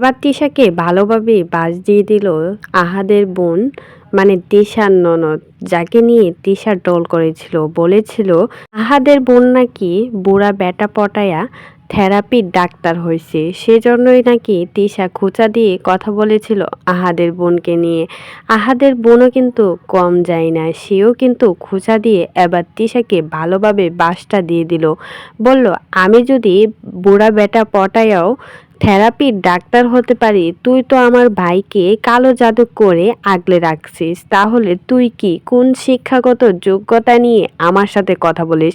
এবার তিশাকে ভালোভাবে বাস দিয়ে দিল আহাদের বোন মানে তিশার ননদ, যাকে নিয়ে তিশা টোল করেছিল। বলেছিল, আহাদের বোন নাকি বুড়া বেটা পটায়া থেরাপির ডাক্তার হয়েছে সেজন্যই নাকি তিশা খোঁচা দিয়ে কথা বলেছিল আহাদের বোনকে নিয়ে। আহাদের বোনও কিন্তু কম যায় না, সেও কিন্তু খোঁচা দিয়ে এবার তিশাকে ভালোভাবে বাসটা দিয়ে দিল। বলল, আমি যদি বুড়া বেটা পটায়াও থেরাপির ডাক্তার হতে পারি, তুই তো আমার ভাইকে কালো জাদু করে আগলে রাখছিস। তাহলে তুই কি কোন শিক্ষাগত যোগ্যতা নিয়ে আমার সাথে কথা বলিস?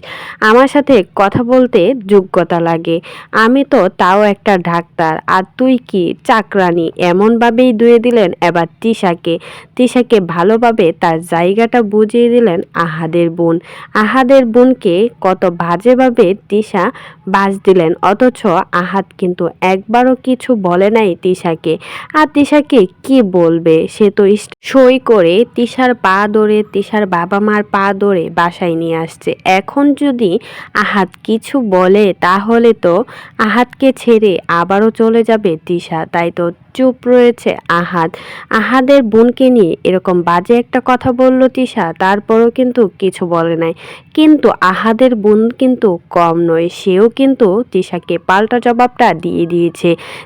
আমার সাথে কথা বলতে যোগ্যতা লাগে। আমি তো তাও একটা ডাক্তার, আর তুই কি চাকরানি এমনভাবেই দুয়ে দিলেন এবার তিশাকে। তিশাকে ভালোভাবে তার জায়গাটা বুঝিয়ে দিলেন আহাদের বোন। আহাদের বোনকে কত বাজেভাবে তিশা বাজ দিলেন, অথচ আহাদ কিন্তু একবারও কিছু বলে নাই তিশাকে। আর তিশাকে কি বলবে? সে তো সই করে তিশার পা ধরে তিশার বাবা মার পা ধরে বাসায় নিয়ে আসছে। এখন যদি আহাত কিছু বলে, তাহলে তো আহাতকে ছেড়ে আবারও চলে যাবে তিশা। তাই তো চুপ রয়েছে আহাদ আহাদের বোনকে নিয়ে এরকম বাজে একটা কথা বলল তিশা, তারপরও কিন্তু কিছু বলে নাই। কিন্তু আহাদের বোন কিন্তু কম নয়, সেও কিন্তু তিশাকে পাল্টা জবাবটা দিয়ে দিয়েছে।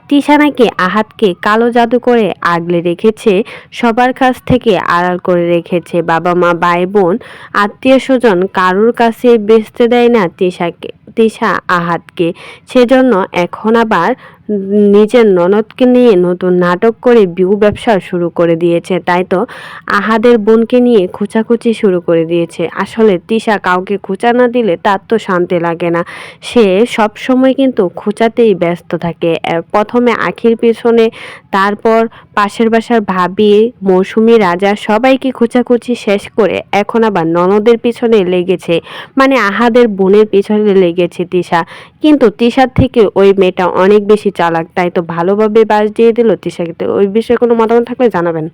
তিশা নাকি আহাতকে কালো জাদু করে আগলে রেখেছে, সবার কাছ থেকে আড়াল করে রেখেছে বাবা মা, ভাই বোন, আত্মীয় স্বজন, কারুর কাছে বেচতে দেয় না তিশাকে, তিশা আহাতকে। সেজন্য এখন আবার নিজের ননদকে নিয়ে নতুন নাটক করে বিউ ব্যবসা শুরু করে দিয়েছে, তাই তো? আহাদের বোনকে নিয়ে খুচাখুচি শুরু করে দিয়েছে। আসলে তিশা কাউকে খোঁচা না দিলে তার তো শান্তি লাগে না। সে সব সময় কিন্তু খোঁচাতেই ব্যস্ত থাকে। প্রথমে আখির পিছনে, তারপর পাশের বাসার ভাবি, মৌসুমি, রাজা সবাইকে খুচাখুচি শেষ করে এখন আবার ননদের পিছনে লেগেছে। মানে আহাদের বোনের পিছনে লেগেছে তিশা। কিন্তু তিশার থেকে ওই মেয়েটা অনেক বেশি চালাক তাই তো ভালোভাবে বাস দিয়ে দিল তিশাকে। ওই বিষয়ে কোনো মতামত থাকলে জানাবেন।